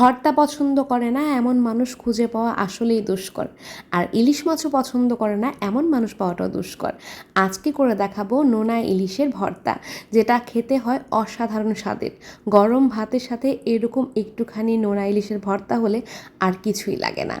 ভর্তা পছন্দ করে না, এমন মানুষ খুঁজে পাওয়া আসলেই দুষ্কর। আর ইলিশ মাছও পছন্দ করে না, এমন মানুষ পাওয়াটাও দুষ্কর। আজকে করে দেখাবো নোনা ইলিশের ভর্তা, যেটা খেতে হয় অসাধারণ স্বাদের। গরম ভাতের সাথে এরকম একটুখানি নোনা ইলিশের ভর্তা হলে আর কিছুই লাগে না।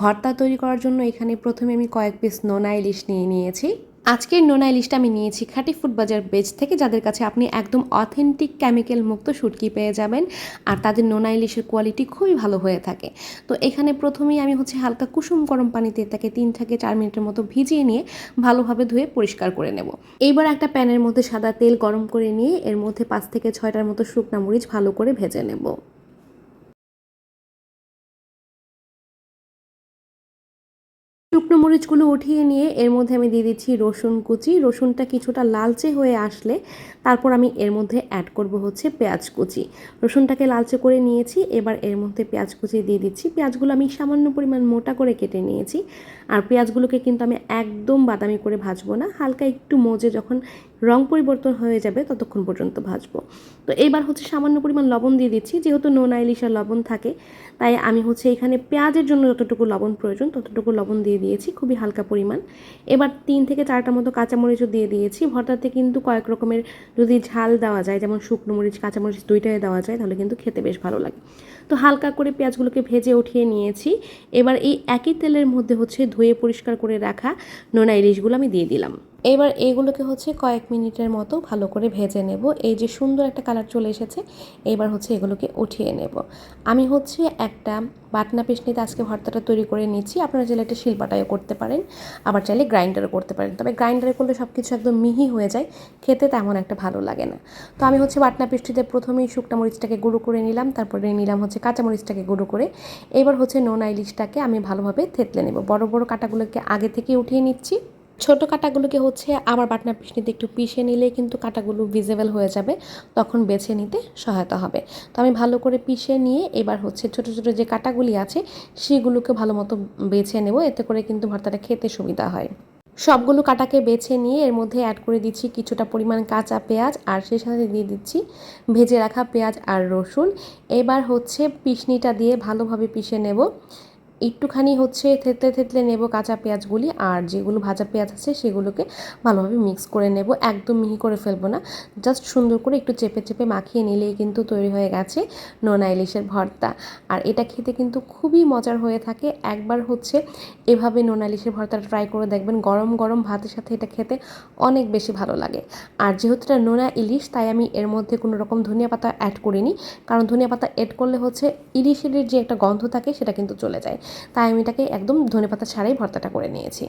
ভর্তা তৈরি করার জন্য এখানে প্রথমে আমি কয়েক পিস নোনা ইলিশ নিয়ে নিয়েছি। আজকের নোনা ইলিশটা আমি নিয়েছি খাঁটি ফুড বাজার বেজ থেকে, যাদের কাছে আপনি একদম অথেন্টিক কেমিক্যাল মুক্ত শুটকি পেয়ে যাবেন আর তাদের নোনা ইলিশের কোয়ালিটি খুবই ভালো হয়ে থাকে। তো এখানে প্রথমেই আমি হচ্ছে হালকা কুসুম গরম পানিতে তাকে তিন থেকে চার মিনিটের মতো ভিজিয়ে নিয়ে ভালোভাবে ধুয়ে পরিষ্কার করে নেব। এইবার একটা প্যানের মধ্যে সাদা তেল গরম করে নিয়ে এর মধ্যে পাঁচ থেকে ছয়টার মতো শুকনা মরিচ ভালো করে ভেজে নেব। শুকনো মরিচগুলো উঠিয়ে নিয়ে এর মধ্যে আমি দিয়ে দিচ্ছি রসুন কুচি। রসুনটা কিছুটা লালচে হয়ে আসলে তারপর আমি এর মধ্যে অ্যাড করব হচ্ছে পেঁয়াজ কুচি। রসুনটাকে লালচে করে নিয়েছি, এবার এর মধ্যে পেঁয়াজ কুচি দিয়ে দিচ্ছি। পেঁয়াজগুলো আমি সামান্য পরিমাণ মোটা করে কেটে নিয়েছি। আর পেঁয়াজগুলোকে কিন্তু আমি একদম বাদামি করে ভাজবো না, হালকা একটু মজে যখন রং পরিবর্তন হয়ে যাবে ততক্ষণ পর্যন্ত ভাজবো। তো এইবার হচ্ছে সামান্য পরিমাণ লবণ দিয়ে দিচ্ছি, যেহেতু নোনা ইলিশার লবণ থাকে, তাই আমি হচ্ছে এখানে পেঁয়াজের জন্য যতটুকু লবণ প্রয়োজন ততটুকু লবণ দিয়ে দিয়েছি, খুবই হালকা পরিমাণ। এবার তিন থেকে চারটা মতো কাঁচামরিচও দিয়ে দিয়েছি। ভর্তাতে কিন্তু কয়েক রকমের যদি ঝাল দেওয়া যায়, যেমন শুকনো মরিচ, কাঁচামরিচ দুইটাই দেওয়া যায়, তাহলে কিন্তু খেতে বেশ ভালো লাগে। তো হালকা করে পেঁয়াজগুলোকে ভেজে উঠিয়ে নিয়েছি। এবার এই একই তেলের মধ্যে হচ্ছে ধুয়ে পরিষ্কার করে রাখা নোনা ইলিশগুলো আমি দিয়ে দিলাম। এবার এগুলোকে হচ্ছে কয়েক মিনিটের মতো ভালো করে ভেজে নেব। এই যে সুন্দর একটা কালার চলে এসেছে, এবার হচ্ছে এগুলোকে উঠিয়ে নেব। আমি হচ্ছে একটা বাটনা পেশনিতে আজকে ভর্তাটা তৈরি করে নিচ্ছি। আপনারা চাইলে একটা শিলপাটায়ও করতে পারেন, আবার চাইলে গ্রাইন্ডারও করতে পারেন। তবে গ্রাইন্ডারে করলে সব কিছু একদম মিহি হয়ে যায়, খেতে তেমন একটা ভালো লাগে না। তো আমি হচ্ছে বাটনা পেস্ট্রিতে প্রথমেই শুকনা মরিচটাকে গুঁড়ো করে নিলাম, তারপরে নিলাম হচ্ছে কাঁচা মরিচটাকে গুঁড়ো করে। এবার হচ্ছে নোনা ইলিশটাকে আমি ভালোভাবে থেতলে নেব। বড় বড় কাটাগুলোকে আগে থেকে উঠিয়ে নিচ্ছি। ছোট কাটাগুলোকে হচ্ছে আবার বাটনা পিসনিতে একটু পিষে নিলে কিন্তু কাটাগুলো ভিজেবল হয়ে যাবে, তখন বেছে নিতে সহায়তা হবে। তো আমি ভালো করে পিষে নিয়ে এবার হচ্ছে ছোট ছোট যে কাটাগুলি আছে, সেগুলোকে ভালো মতো বেছে নেব, এতে করে কিন্তু ভর্তাটা খেতে সুবিধা হয়। সবগুলো কাটাকে বেছে নিয়ে এর মধ্যে অ্যাড করে দিচ্ছি কিছুটা পরিমাণ কাঁচা পেঁয়াজ, আর সেই সাথে দিয়ে দিচ্ছি ভেজে রাখা পেঁয়াজ আর রসুন। এবার হচ্ছে পিসনিটা দিয়ে ভালোভাবে পিষে নেব। একটুখানি হচ্ছে থেতলে থেতলে নেব কাঁচা পেঁয়াজগুলি, আর যেগুলো ভাজা পেঁয়াজ আছে সেগুলোকে ভালোভাবে মিক্স করে নেব। একদম মিহি করে ফেলব না। জাস্ট সুন্দর করে একটু চেপে চেপে মাখিয়ে নিলেই কিন্তু তৈরি হয়ে গেছে নোনা ইলিশের ভর্তা। আর এটা খেতে কিন্তু খুবই মজার হয়ে থাকে। একবার হচ্ছে এভাবে নোনা ইলিশের ভর্তাটা ট্রাই করে দেখবেন, গরম গরম ভাতের সাথে এটা খেতে অনেক বেশি ভালো লাগে। আর যেহেতু এটা নোনা ইলিশ, তাই আমি এর মধ্যে কোনো রকম ধনিয়া পাতা অ্যাড করিনি। কারণ ধনিয়া পাতা অ্যাড করলে হচ্ছে ইলিশের যে একটা গন্ধ থাকে, সেটা কিন্তু চলে যায়। তাই আমি এটাকে একদম ধনেপাতা ছাড়াই ভর্তাটা করে নিয়েছি।